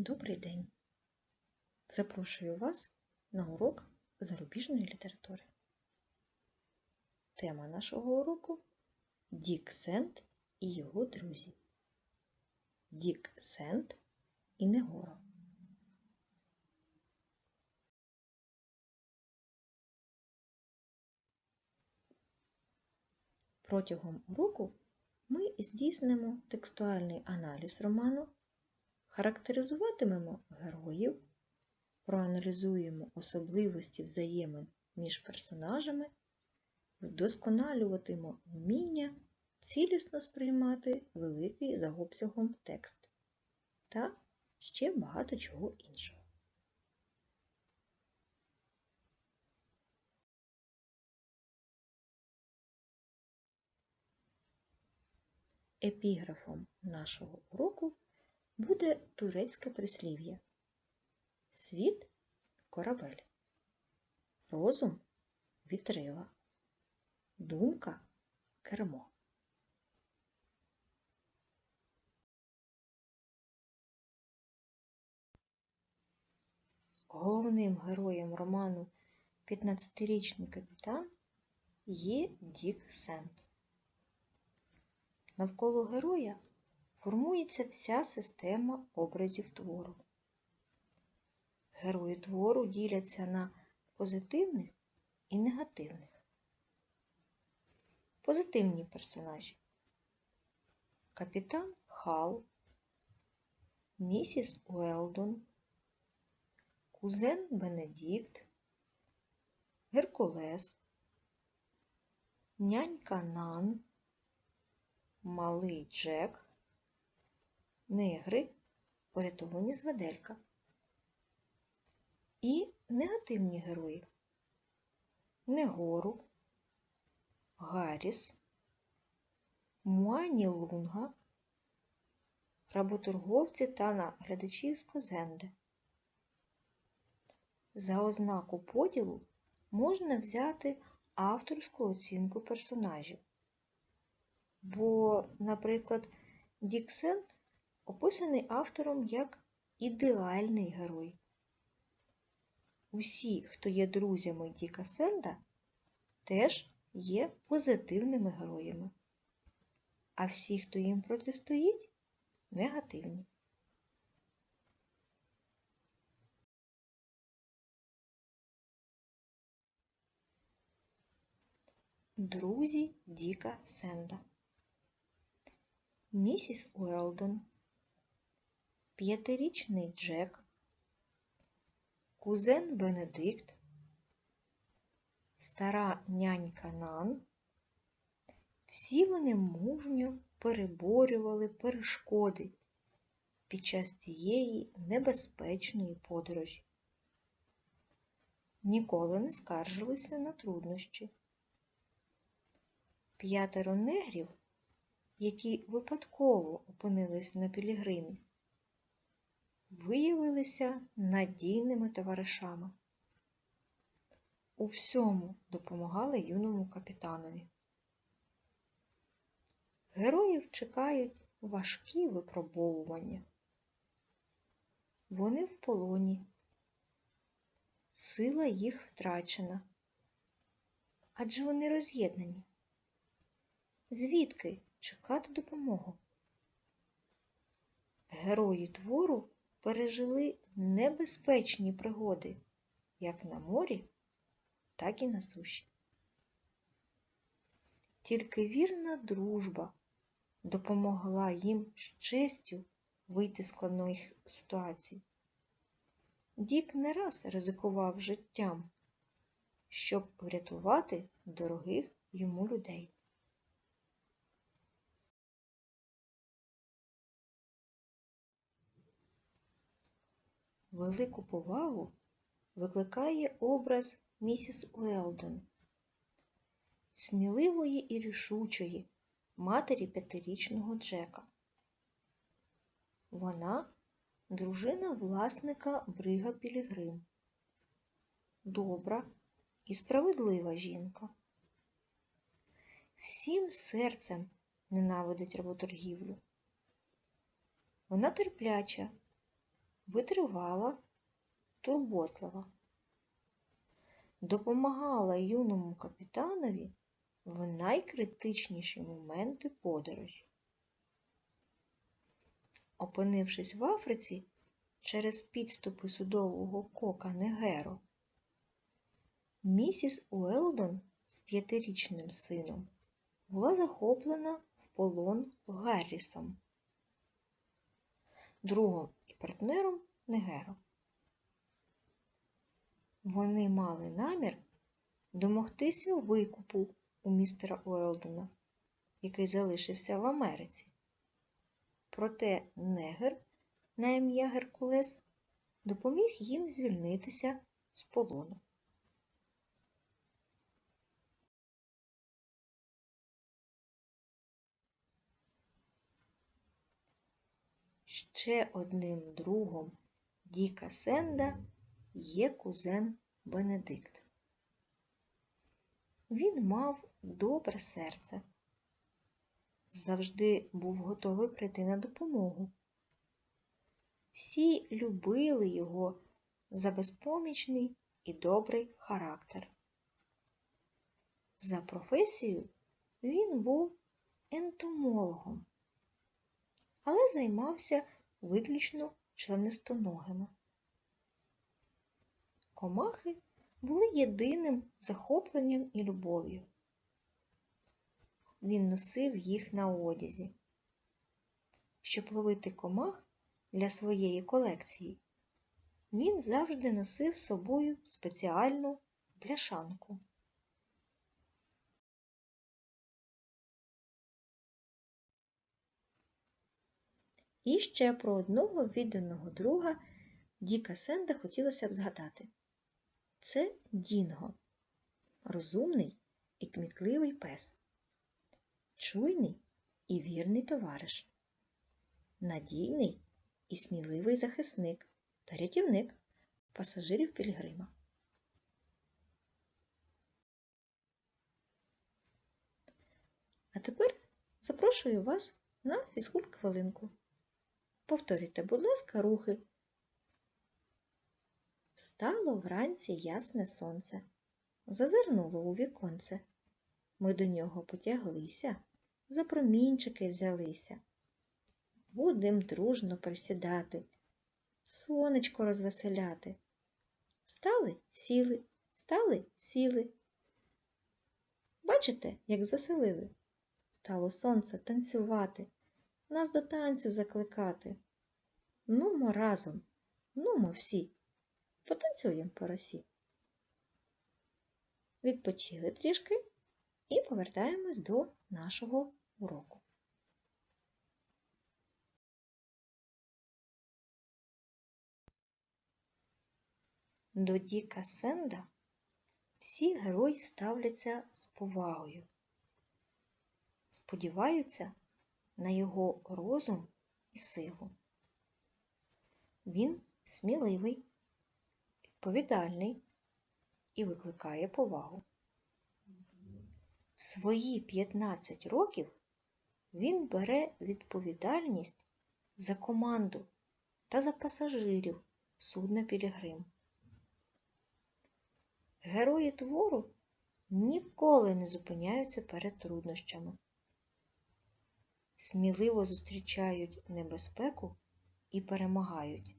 Добрий день! Запрошую вас на урок зарубіжної літератури. Тема нашого уроку Дік Сент і його друзі. Дік Сент і Негора. Протягом уроку ми здійснимо текстуальний аналіз роману Характеризуватимемо героїв, проаналізуємо особливості взаємин між персонажами, вдосконалюватимемо вміння цілісно сприймати великий за обсягом текст та ще багато чого іншого. Епіграфом нашого уроку буде турецьке прислів'я. Світ корабель, розум вітрила, думка кермо. Головним героєм роману 15-річний капітан є Дік Сент. Навколо героя формується вся система образів твору. Герої твору діляться на позитивних і негативних. Позитивні персонажі. Капітан Хал, місіс Уелдон, кузен Бенедікт, Геркулес, нянька Нан, малий Джек, негри, порятовані з веделька. І негативні герої Негору, Гарріс, Муані Лунга, работорговці та наглядачі з Козенде. За ознаку поділу можна взяти авторську оцінку персонажів. Бо, наприклад, Діксент описаний автором як ідеальний герой. Усі, хто є друзями Діка Сенда, теж є позитивними героями, а всі, хто їм протистоїть, негативні. Друзі Діка Сенда. Місіс Уелдон, п'ятирічний Джек, кузен Бенедикт, стара нянька Нан. Всі вони мужньо переборювали перешкоди під час цієї небезпечної подорожі. Ніколи не скаржилися на труднощі. П'ятеро негрів, які випадково опинились на пілігримі, виявилися надійними товаришами. У всьому допомагали юному капітанові. Героїв чекають важкі випробовування. Вони в полоні, сила їх втрачена, адже вони роз'єднані. Звідки чекати допомогу? Герої твору пережили небезпечні пригоди як на морі, так і на суші. Тільки вірна дружба допомогла їм з честю вийти з складної ситуації. Дік не раз ризикував життям, щоб врятувати дорогих йому людей. Велику повагу викликає образ місіс Уелдон, сміливої і рішучої матері п'ятирічного Джека. Вона дружина власника Брига Пілігрим, добра і справедлива жінка. Всім серцем ненавидить работоргівлю. Вона терпляча витривала, турботлива. Допомагала юному капітанові в найкритичніші моменти подорожі. Опинившись в Африці через підступи судового кока Негеро, місіс Уелдон з п'ятирічним сином була захоплена в полон Гаррісом, другом партнером Негеро. Вони мали намір домогтися викупу у містера Уелдона, який залишився в Америці. Проте Негер на ім'я Геркулес допоміг їм звільнитися з полону. Ще одним другом Діка Сенда є кузен Бенедикт. Він мав добре серце, завжди був готовий прийти на допомогу. Всі любили його за безпомічний і добрий характер. За професією він був ентомологом, але займався виключно членистоногими. Комахи були єдиним захопленням і любов'ю. Він носив їх на одязі. Щоб ловити комах для своєї колекції, він завжди носив з собою спеціальну пляшанку. І ще про одного відданого друга Діка Сенда хотілося б згадати. Це Дінго, розумний і кмітливий пес, чуйний і вірний товариш, надійний і сміливий захисник та рятівник пасажирів Пілігрима. А тепер запрошую вас на фізкульт-хвилинку. Повторюйте, будь ласка, рухи. Стало вранці ясне сонце, зазирнуло у віконце. Ми до нього потяглися, за промінчики взялися. Будем дружно присідати, сонечко розвеселяти. Стали сіли, стали сіли. Бачите, як звеселили? Стало сонце танцювати, нас до танцю закликати. Нумо разом, нумо всі. Потанцюємо по росі. Відпочили трішки і повертаємось до нашого уроку. До Діка Сенда всі герої ставляться з повагою, сподіваються на його розум і силу. Він сміливий, відповідальний і викликає повагу. В свої 15 років він бере відповідальність за команду та за пасажирів судна Пілігрим. Герої твору ніколи не зупиняються перед труднощами, сміливо зустрічають небезпеку і перемагають.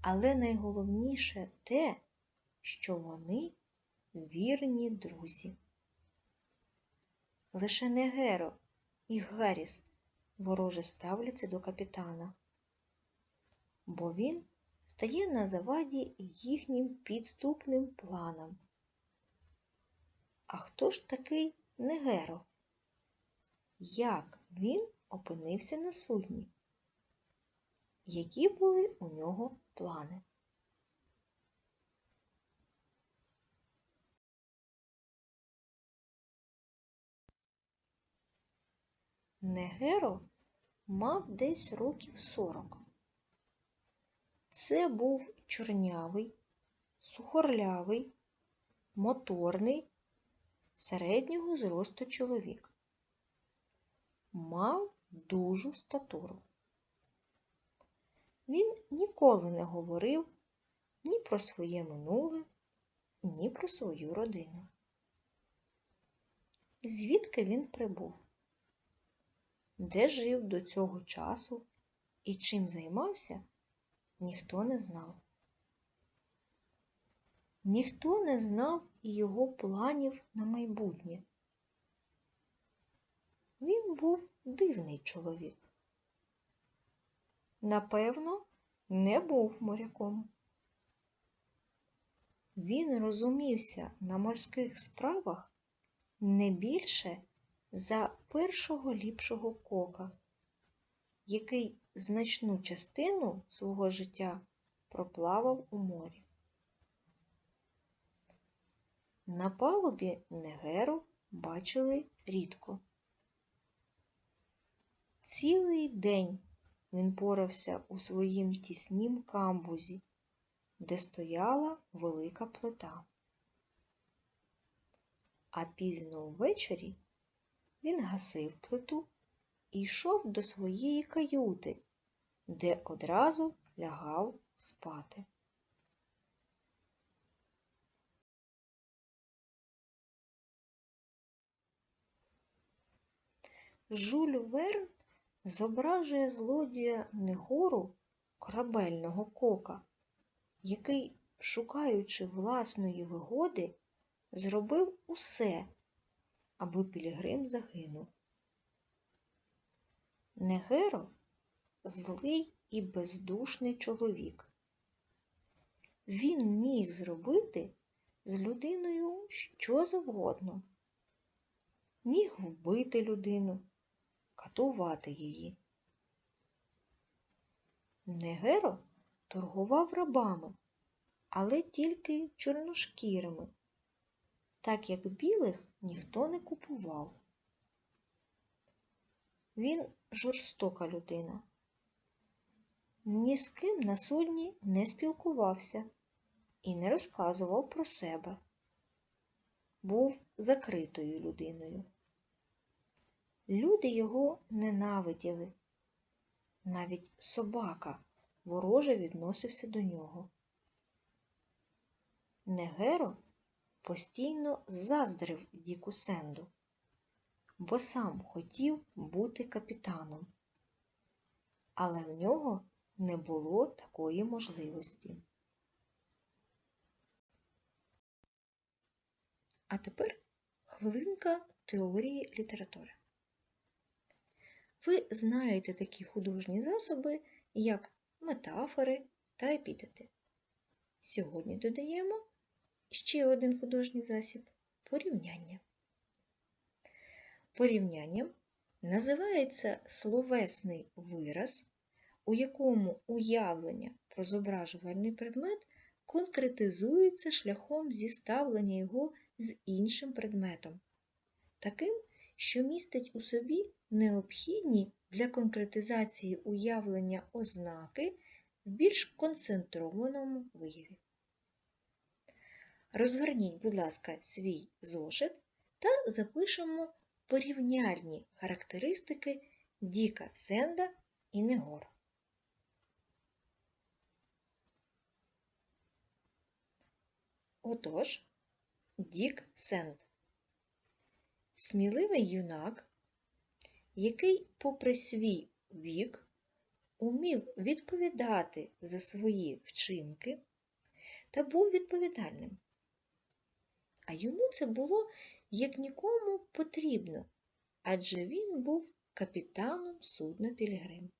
Але найголовніше те, що вони вірні друзі. Лише Негеро і Гарріс вороже ставляться до капітана, бо він стає на заваді їхнім підступним планам. А хто ж такий Негеро? Як він опинився на судні? Які були у нього плани? Негеро мав десь років сорок. Це був чорнявий, сухорлявий, моторний, середнього зросту чоловік. Мав дужу статуру. Він ніколи не говорив ні про своє минуле, ні про свою родину. Звідки він прибув? Де жив до цього часу і чим займався, ніхто не знав. Ніхто не знав і його планів на майбутнє. Він був дивний чоловік. Напевно, не був моряком. Він розумівся на морських справах не більше за першого ліпшого кока, який значну частину свого життя проплавав у морі. На палубі Негеру бачили рідко. Цілий день він порався у своїм тіснім камбузі, де стояла велика плита. А пізно ввечері він гасив плиту і йшов до своєї каюти, де одразу лягав спати. Жюль Верн зображує злодія Негору корабельного кока, який, шукаючи власної вигоди, зробив усе, аби Пілігрим загинув. Негеро злий і бездушний чоловік. Він міг зробити з людиною що завгодно. Міг вбити людину, катувати її. Негеро торгував рабами, але тільки чорношкірими, так як білих ніхто не купував. Він жорстока людина. Ні з ким на судні не спілкувався і не розказував про себе. Був закритою людиною. Люди його ненавиділи. Навіть собака вороже відносився до нього. Негеро постійно заздрив Діку Сенду, бо сам хотів бути капітаном, але в нього не було такої можливості. А тепер хвилинка теорії літератури. Ви знаєте такі художні засоби, як метафори та епітети. Сьогодні додаємо ще один художній засіб порівняння. Порівнянням називається словесний вираз, у якому уявлення про зображувальний предмет конкретизується шляхом зіставлення його з іншим предметом, таким, що містить у собі необхідні для конкретизації уявлення ознаки в більш концентрованому вияві. Розгорніть, будь ласка, свій зошит та запишемо порівняльні характеристики Діка Сенда і Негор. Отож, Дік Сенд. Сміливий юнак, який, попри свій вік, умів відповідати за свої вчинки та був відповідальним. А йому це було як нікому потрібно, адже він був капітаном судна Пілігрим.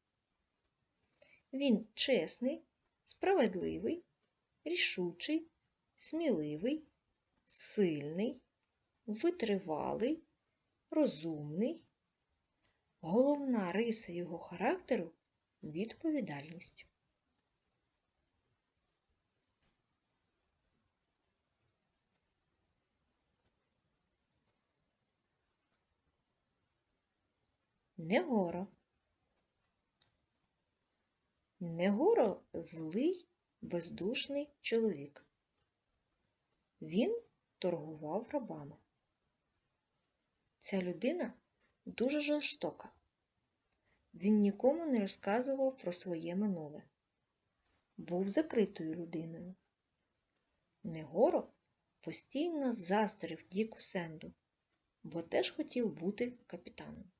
Він чесний, справедливий, рішучий, сміливий, сильний, витривалий, розумний. Головна риса його характеру відповідальність. Негоро. Негоро злий, бездушний чоловік. Він торгував рабами. Ця людина дуже жорстока. Він нікому не розказував про своє минуле. був закритою людиною. Негоро постійно заздрив Діку Сенду, бо теж хотів бути капітаном.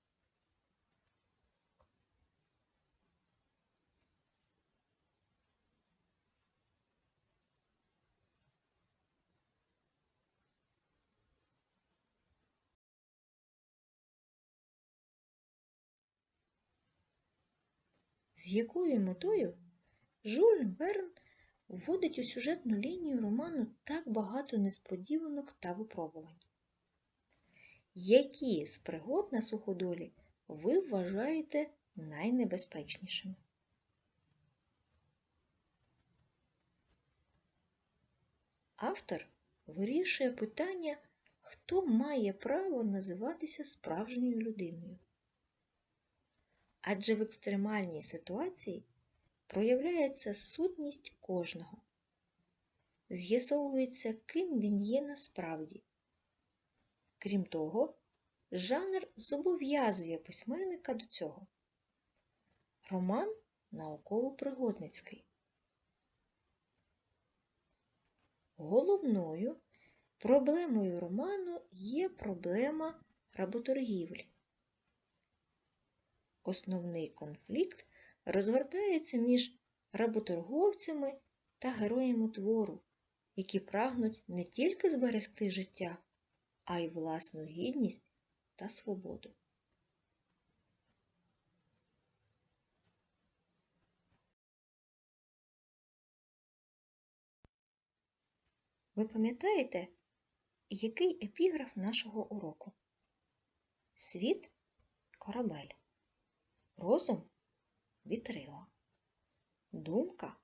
З якою метою Жюль Верн вводить у сюжетну лінію роману так багато несподіванок та випробувань? Які з пригод на суходолі ви вважаєте найнебезпечнішими? Автор вирішує питання, хто має право називатися справжньою людиною. Адже в екстремальній ситуації проявляється сутність кожного. З'ясовується, ким він є насправді. Крім того, жанр зобов'язує письменника до цього. Роман науково-пригодницький. Головною проблемою роману є проблема работоргівлі. Основний конфлікт розгортається між работорговцями та героями твору, які прагнуть не тільки зберегти життя, а й власну гідність та свободу. Ви пам'ятаєте, який епіграф нашого уроку? Світ корабель, розум вітрила, думка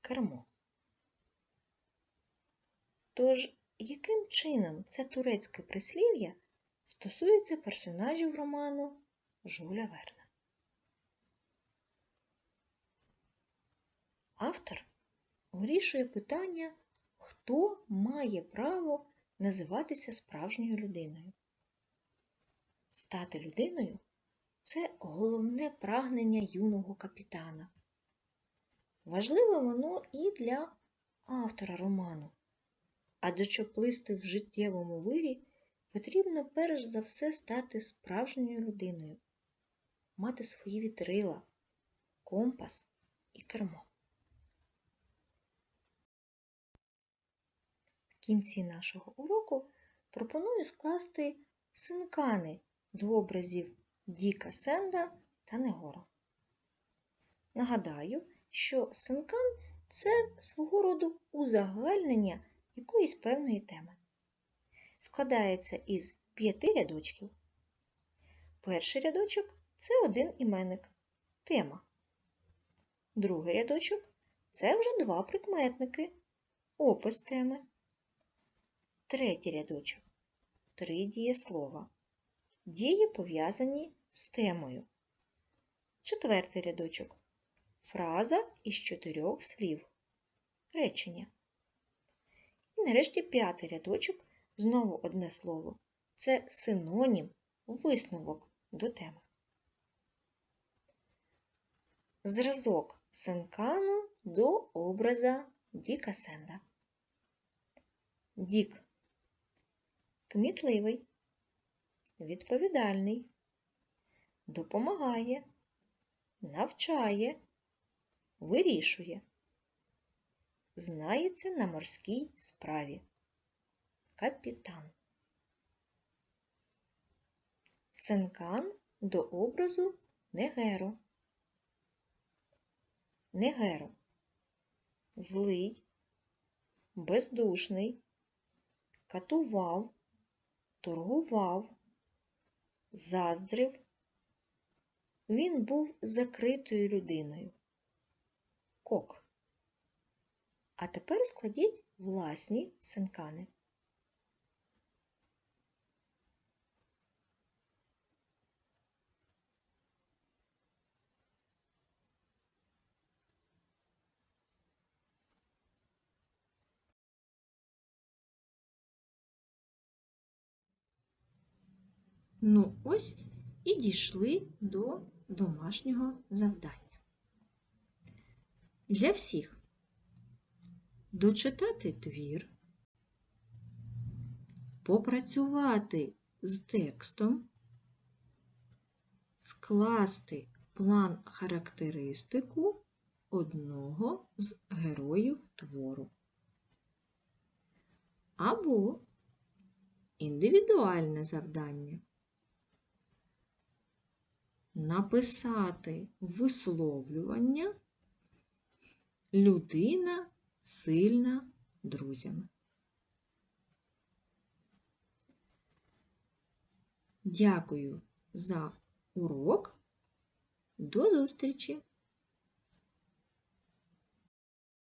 кермо. Тож, яким чином це турецьке прислів'я стосується персонажів роману Жуля Верна? Автор вирішує питання, хто має право називатися справжньою людиною. Стати людиною це головне прагнення юного капітана. Важливе воно і для автора роману, адже щоб плисти в життєвому вирі, потрібно перш за все стати справжньою людиною, мати свої вітрила, компас і кермо. В кінці нашого уроку пропоную скласти синкани до образів Діка Сенда та Негора. Нагадаю, що синкан це свого роду узагальнення якоїсь певної теми. Складається із п'яти рядочків. Перший рядочок це один іменник тема. Другий рядочок це вже два прикметники, опис теми. Третій рядочок три дієслова. Дії пов'язані з темою. Четвертий рядочок. Фраза із чотирьох слів. Речення. І нарешті п'ятий рядочок знову одне слово. Це синонім, висновок до теми. Зразок синкану до образа Діка Сенда. Дік кмітливий, відповідальний, допомагає, навчає, вирішує, знається на морській справі. Капітан. Сенкан до образу Негеро. Негеро. Злий, бездушний, катував, торгував, заздрив. Він був закритою людиною. Кок. А тепер складіть власні синкани. Ну, ось і дійшли до домашнього завдання. Для всіх дочитати твір, попрацювати з текстом, скласти план характеристику одного з героїв твору. Або індивідуальне завдання. Написати висловлювання людина сильна друзями. Дякую за урок. До зустрічі!